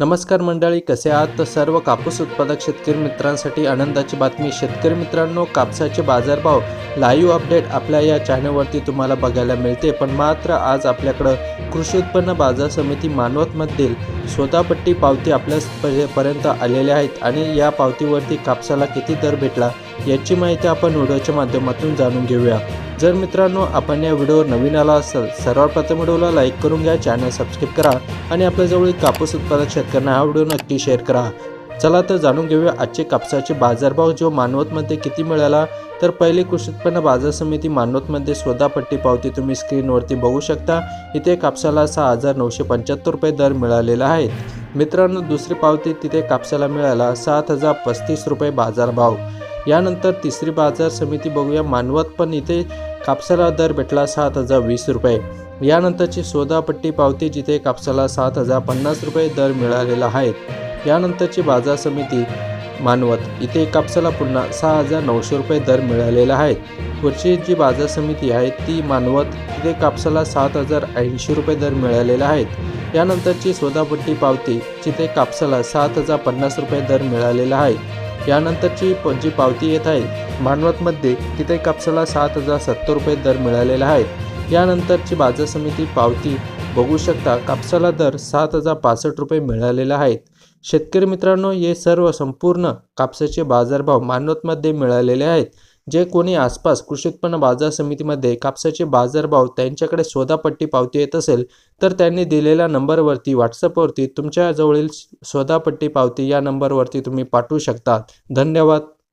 नमस्कार मंडळी कसे आहात? तर सर्व कापूस उत्पादक शेतकरी मित्रांसाठी आनंदाची बातमी. शेतकरी मित्रांनो कापसाचे बाजारभाव लाईव्ह अपडेट आपल्या या चॅनलवरती तुम्हाला बघायला मिळते. पण मात्र आज आपल्याकडं कृषी उत्पन्न बाजार समिती मानवतमधील स्वतःपट्टी पावती आपल्या आलेल्या आहेत आणि या पावतीवरती कापसाला किती दर भेटला याची माहिती आपण व्हिडिओच्या माध्यमातून जाणून घेऊया. जर मित्रांनो आपण या व्हिडिओवर नवीन आला असेल सर्वात प्रथम व्हिडिओला लाईक करून घ्या चॅनल सबस्क्राईब करा आणि आपल्याजवळील कापूस उत्पादक शेतकऱ्यांना हा व्हिडिओ नक्की शेअर करा. चला तर जाणून घेऊया आजचे कापसाचे बाजारभाव जो मानवतमध्ये किती मिळाला? तर पहिले कृषी उत्पन्न बाजार समिती मानवतमध्ये स्वतःपट्टी पावती तुम्ही स्क्रीनवरती बघू शकता. इथे कापसाला सहा हजार नऊशे पंच्याहत्तर रुपये दर मिळालेला आहे. मित्रांनो दुसरी पावती तिथे कापसाला मिळाला सात हजार पस्तीस रुपये बाजारभाव. यानंतर तिसरी बाजार समिती बघूया. मानवत पण इथे कापसाला दर भेटला सात हजार वीस रुपये. यानंतरची सोदापट्टी पावती जिथे कापसाला सात हजार पन्नास रुपये दर मिळालेला आहे. यानंतरची बाजार समिती मानवत इथे कापसाला पुन्हा सहा हजार नऊशे रुपये दर मिळालेला आहे. पुढची जी बाजार समिती आहे ती मानवत इथे कापसाला सात हजार ऐंशी रुपये दर मिळालेला आहे. यानंतरची सोदापट्टी पावती जिथे कापसाला सात हजार पन्नास रुपये दर मिळालेला आहे. यानंतरची जी पावती येत आहे मानवतमध्ये तिथे कापसाला सात हजार सत्तर रुपये दर मिळालेला आहे. यानंतरची बाजार समिती पावती बघू शकता कापसाला दर सात हजार पासष्ट रुपये मिळालेला आहेत शेतकरी मित्रांनो हे सर्व संपूर्ण कापसाचे बाजारभाव मानवतमध्ये मिळालेले आहेत. जे कोणी आसपास कृषी उत्पन्न बाजार समितीमध्ये कापसाचे बाजारभाव त्यांच्याकडे शोधापट्टी पावती येत असेल तर त्यांनी दिलेल्या नंबरवरती व्हॉट्सअपवरती तुमच्या जवळील पावती या नंबरवरती तुम्ही पाठवू शकता. धन्यवाद.